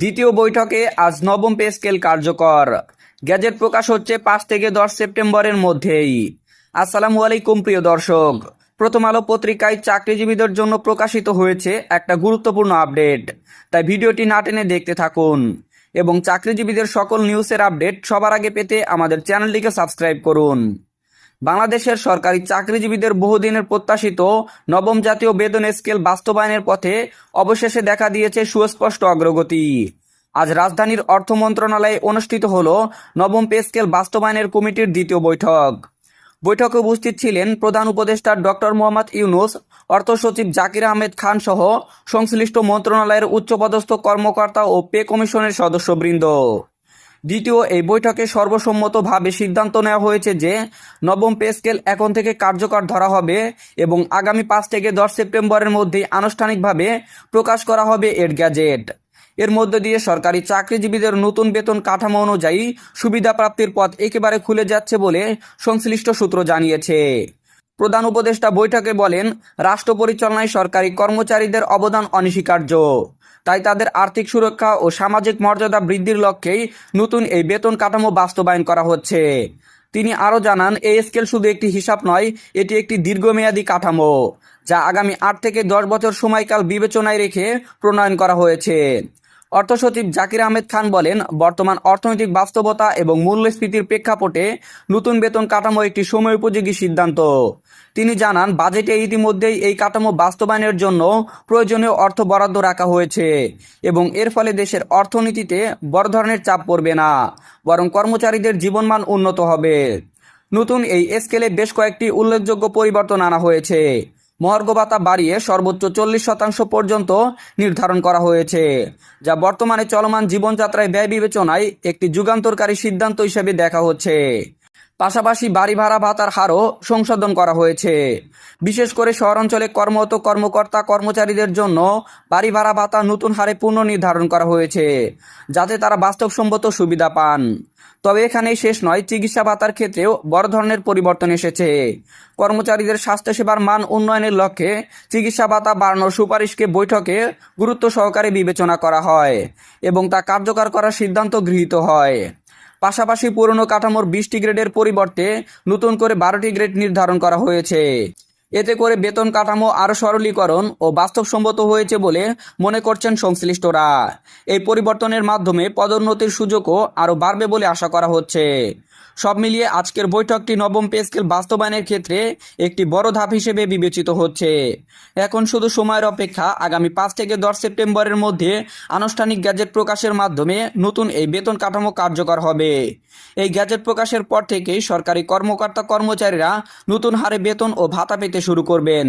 দ্বিতীয় বৈঠকে আজ নবম পে স্কেল কার্যকর। গ্যাজেট প্রকাশ হচ্ছে পাঁচ থেকে দশ সেপ্টেম্বরের মধ্যেই। আসসালামু আলাইকুম, প্রিয় দর্শক। প্রথম আলো পত্রিকায় চাকরিজীবীদের জন্য প্রকাশিত হয়েছে একটা গুরুত্বপূর্ণ আপডেট। তাই ভিডিওটি না টেনে দেখতে থাকুন। এবং চাকরিজীবীদের সকল নিউজের আপডেট সবার আগে পেতে আমাদের চ্যানেলটিকে সাবস্ক্রাইব করুন। বাংলাদেশের সরকারি চাকরিজীবীদের বহুদিনের প্রত্যাশিত নবম জাতীয় বেতন স্কেল বাস্তবায়নের পথে অবশেষে দেখা দিয়েছে সুস্পষ্ট অগ্রগতি। আজ রাজধানীর অর্থ মন্ত্রণালয়ে অনুষ্ঠিত হল নবম পে স্কেল বাস্তবায়নের কমিটির দ্বিতীয় বৈঠক। বৈঠকে উপস্থিত ছিলেন প্রধান উপদেষ্টা ডক্টর মোহাম্মদ ইউনুস, অর্থ সচিব জাকির আহমেদ খান সহ সংশ্লিষ্ট মন্ত্রণালয়ের উচ্চপদস্থ কর্মকর্তা ও পে কমিশনের সদস্যবৃন্দ। দ্বিতীয়, এই বৈঠকে সর্বসম্মতভাবে সিদ্ধান্ত নেওয়া হয়েছে যে নবম পে স্কেল এখন থেকে কার্যকর ধরা হবে এবং আগামী পাঁচ থেকে দশ সেপ্টেম্বরের মধ্যেই আনুষ্ঠানিকভাবে প্রকাশ করা হবে এর গ্যাজেট। এর মধ্য দিয়ে সরকারি চাকরিজীবীদের নতুন বেতন কাঠামো অনুযায়ী সুবিধা প্রাপ্তির পথ একেবারে খুলে যাচ্ছে বলে সংশ্লিষ্ট সূত্র জানিয়েছে। প্রধান উপদেষ্টা বৈঠকে বলেন, রাষ্ট্র পরিচালনায় সরকারি কর্মচারীদের অবদান অনস্বীকার্য। তাই তাদের আর্থিক সুরক্ষা ও সামাজিক মর্যাদা বৃদ্ধির লক্ষ্যেই নতুন এই বেতন কাঠামো বাস্তবায়ন করা হচ্ছে। তিনি আরও জানান এই স্কেল শুধু একটি হিসাব নয়, এটি একটি দীর্ঘমেয়াদী কাঠামো, যা আগামী আট থেকে দশ বছর সময়কাল বিবেচনায় রেখে প্রণয়ন করা হয়েছে। অর্থ সচিব জাকির আহমেদ খান বলেন, বর্তমান অর্থনৈতিক বাস্তবতা এবং মূল্যস্ফীতির প্রেক্ষাপটে নতুন বেতন কাঠামো একটি সময় উপযোগী সিদ্ধান্ত। তিনি জানান, বাজেটে ইতিমধ্যেই এই কাঠামো বাস্তবায়নের জন্য প্রয়োজনীয় অর্থ বরাদ্দ রাখা হয়েছে এবং এর ফলে দেশের অর্থনীতিতে বড় ধরনের চাপ পড়বে না, বরং কর্মচারীদের জীবনমান উন্নত হবে। নতুন এই স্কেলে বেশ কয়েকটি উল্লেখযোগ্য পরিবর্তন আনা হয়েছে। মহার্ঘ ভাতা বাড়িয়ে সর্বোচ্চ চল্লিশ শতাংশ পর্যন্ত নির্ধারণ করা হয়েছে, যা বর্তমানে চলমান জীবনযাত্রায় ব্যয় বিবেচনায় একটি যুগান্তরকারী সিদ্ধান্ত হিসেবে দেখা হচ্ছে। পাশাপাশি বাড়ি ভাড়া ভাতার হারও সংশোধন করা হয়েছে। বিশেষ করে শহরাঞ্চলে কর্মরত কর্মকর্তা, কর্মচারীদের জন্য বাড়ি ভাড়া, ভাতা নতুন হারে পুনর্নির্ধারণ করা হয়েছে, যাতে তারা বাস্তবসম্মত সুবিধা পান। তবে এখানেই শেষ নয়, চিকিৎসা ভাতার ক্ষেত্রেও বড় ধরনের পরিবর্তন এসেছে। কর্মচারীদের স্বাস্থ্যসেবার মান উন্নয়নের লক্ষ্যে চিকিৎসা, ভাতা বাড়ানোর সুপারিশকে বৈঠকে গুরুত্ব সহকারে বিবেচনা করা হয় এবং তা কার্যকর করার সিদ্ধান্ত গৃহীত হয়। পাশাপাশি পুরনো কাঠামোর বিশটি গ্রেডের পরিবর্তে নতুন করে বারোটি গ্রেড নির্ধারণ করা হয়েছে। এতে করে বেতন কাঠামো আরও সরলীকরণ ও বাস্তবসম্মত হয়েছে বলে মনে করছেন সংশ্লিষ্টরা। এই পরিবর্তনের মাধ্যমে পদোন্নতির সুযোগও আরও বাড়বে বলে আশা করা হচ্ছে। সব মিলিয়ে আজকের বৈঠকটি নবম পে স্কেল বাস্তবায়নের ক্ষেত্রে একটি বড় ধাপ হিসেবে বিবেচিত হচ্ছে। এখন শুধু সময়ের অপেক্ষা, আগামী পাঁচ থেকে দশ সেপ্টেম্বরের মধ্যে আনুষ্ঠানিক গ্যাজেট প্রকাশের মাধ্যমে নতুন এই বেতন কাঠামো কার্যকর হবে। এই গ্যাজেট প্রকাশের পর থেকেই সরকারি কর্মকর্তা কর্মচারীরা নতুন হারে বেতন ও ভাতা পেতে শুরু করবেন।